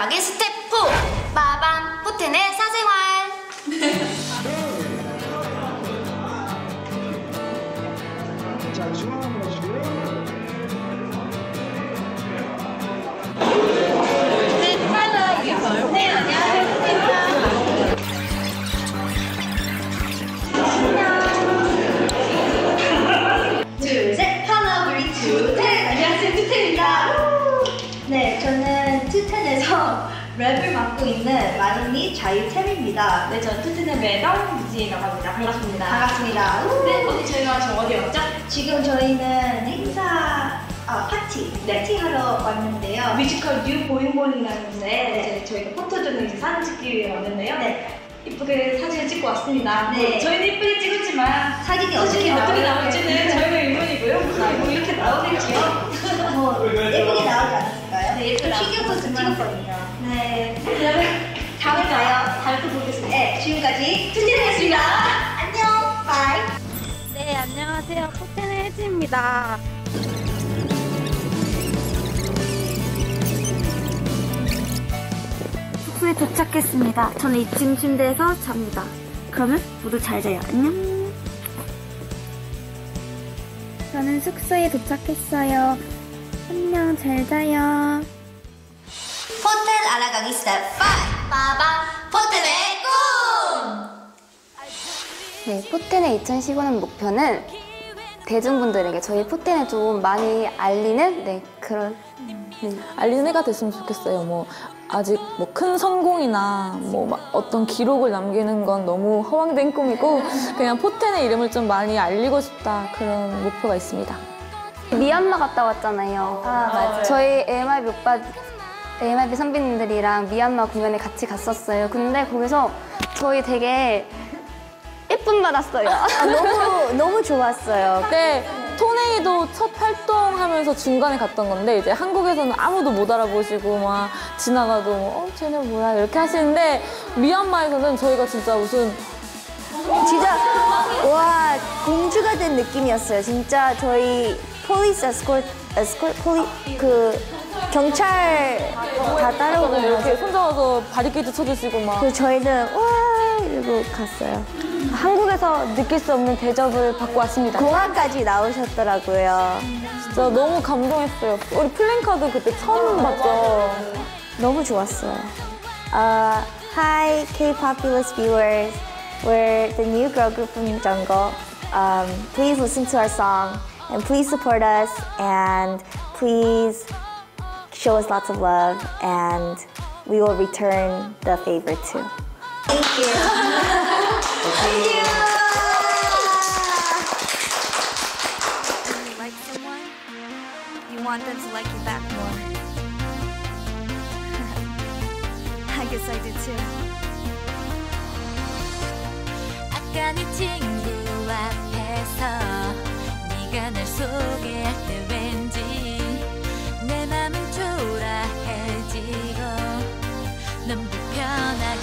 알아가기 스텝 4 빠밤 포텐의 사생활. 투텐입니다. 네, 저는 투텐에서 랩을 맡고 있는 마린리 자유템입니다. 네, 전 투트의 매달 유진이라고 합니다. 반갑습니다. 반갑습니다. 네, 오늘 저희가 지금 어디 왔죠? 지금 저희는 행사 아, 파티, 파티 하러 왔는데요. 뮤지컬 뉴 보잉보잉이라는 곳에 이제 저희가 포토존을 이제 사진 찍기 위해 왔는데요. 네. 이쁘게 사진을 찍고 왔습니다. 네. 뭐 저희는 이쁘게 찍었지만 사진이 어떻게, 어떻게 나올지 나올지는 저희가 의문이고요. 뭐 이렇게 나오겠죠. 뭐 예쁘게 나오지 않았을까요? 네, 예쁘게 좀 신경. 찍었거든요. 네. 그러면 다음에 봐요. 다음에 또 보겠습니다. 네, 지금까지 투텐이었습니다. 안녕, 바이. 네, 안녕하세요. 포텐의 혜지입니다. 숙소에 도착했습니다. 저는 2층 침대에서 잡니다. 그러면 모두 잘 자요. 안녕. 저는 숙소에 도착했어요. 안녕, 잘 자요. 포텐 알아가기 스텝 5 빠밤 포텐의 꿈 네, 포텐의 2015년 목표는 대중분들에게 저희 포텐을 좀 많이 알리는 네, 그런 네. 알리는 해가 됐으면 좋겠어요. 뭐 아직 뭐 큰 성공이나 뭐막 어떤 기록을 남기는 건 너무 허황된 꿈이고 그냥 포텐의 이름을 좀 많이 알리고 싶다 그런 목표가 있습니다. 미얀마 갔다 왔잖아요. 아, 맞아요. 저희 AMIB 오빠, AMIB 선배님들이랑 미얀마 공연에 같이 갔었어요. 근데 거기서 저희 되게 예쁨 받았어요. 너무, 너무 좋았어요. 그때 토네이도 첫 활동하면서 중간에 갔던 건데 이제 한국에서는 아무도 못 알아보시고 막 지나가도 뭐, 어 쟤네 뭐야 이렇게 하시는데 미얀마에서는 저희가 진짜 무슨 진짜 와 공주가 된 느낌이었어요. 진짜 저희 폴리스 에스코트 에스코트 폴리 그 경찰 다 따라오고 이렇게 손잡아서 바리케이트 쳐주시고 막 그 저희는 와 이러고 갔어요. 한국에서 느낄 수 없는 대접을 받고 왔습니다. 공항까지 나오셨더라고요. 진짜 너무 감동했어요. 우리 플랜카드 그때 처음 봤죠. 너무 좋았어요. Uh, hi K-Populous viewers. We're the new girl group from Jungle. Um, please listen to our song and please support us and please show us lots of love and we will return the favor too. Thank you. Thank you. When you like someone, you want them to like you back more. I guess I do too. 아까 네 친구 앞에서 네가 날 소개할 왠지 내 맘은 초라해지고 넌 불편하게